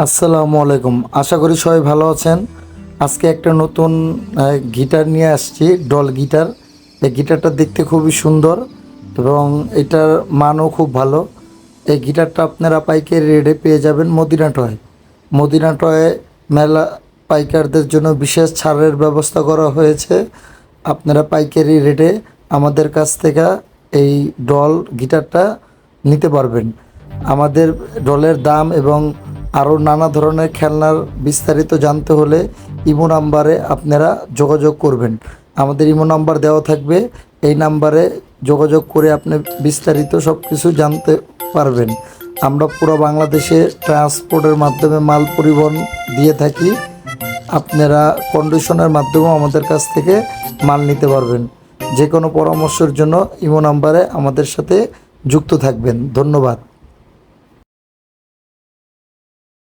আসসালামু আলাইকুম। আশা করি সবাই ভালো আছেন। আজকে একটা নতুন গিটার নিয়ে আসছি, ডল গিটার। এই গিটারটা দেখতে খুবই সুন্দর এবং এটার মানও খুব ভালো। এই গিটারটা আপনারা পাইকারি রেডে পেয়ে যাবেন মদিনা টয় মদিনা টয়ে মেলা পাইকারদের জন্য বিশেষ ছাড়ের ব্যবস্থা করা হয়েছে। আপনারা পাইকারি রেটে আমাদের কাছ থেকে এই ডল গিটারটা নিতে পারবেন। আমাদের ডলের দাম এবং আরও নানা ধরনের খেলনার বিস্তারিত জানতে হলে ইমো নাম্বারে আপনারা যোগাযোগ করবেন। আমাদের ইমো নাম্বার দেওয়া থাকবে। এই নাম্বারে যোগাযোগ করে আপনি বিস্তারিত সব কিছু জানতে পারবেন। আমরা পুরো বাংলাদেশে ট্রান্সপোর্টের মাধ্যমে মাল পরিবহন দিয়ে থাকি। আপনারা কন্ডিশনের মাধ্যমেও আমাদের কাছ থেকে মাল নিতে পারবেন। যে কোনো পরামর্শের জন্য ইমো নাম্বারে আমাদের সাথে যুক্ত থাকবেন। ধন্যবাদ।